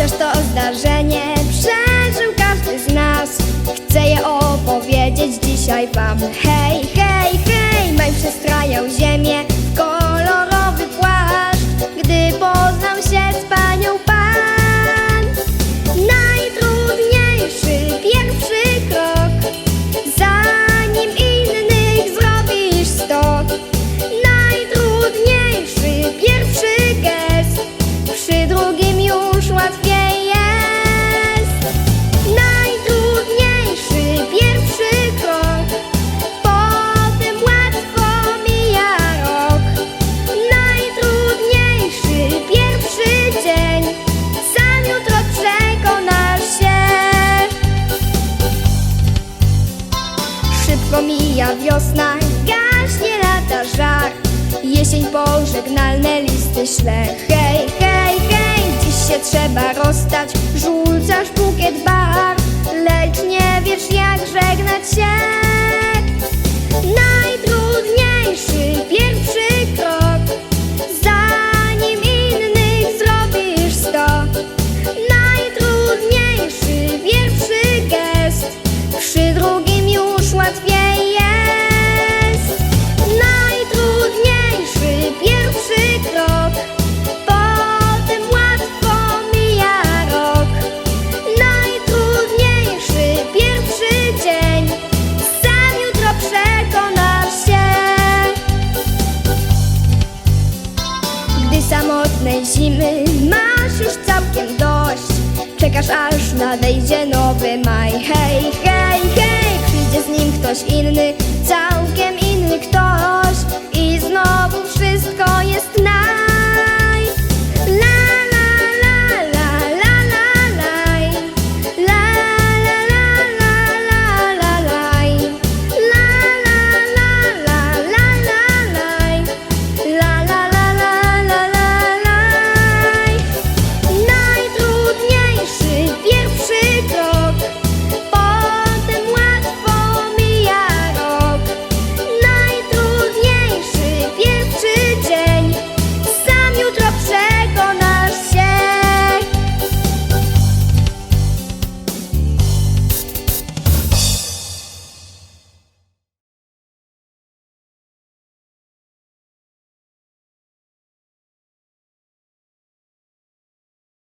Chociaż to zdarzenie przeżył każdy z nas Chcę je opowiedzieć dzisiaj wam Hej! mija wiosna, gaśnie lata żar. Jesień pożegnalne listy śle. Hej, hej, hej, dziś się trzeba rozstać. Rzucasz bukiet bar. samotnej zimy. Masz już całkiem dość. Czekasz aż nadejdzie nowy maj. Hej, hej, hej, przyjdzie z nim ktoś inny. Całkiem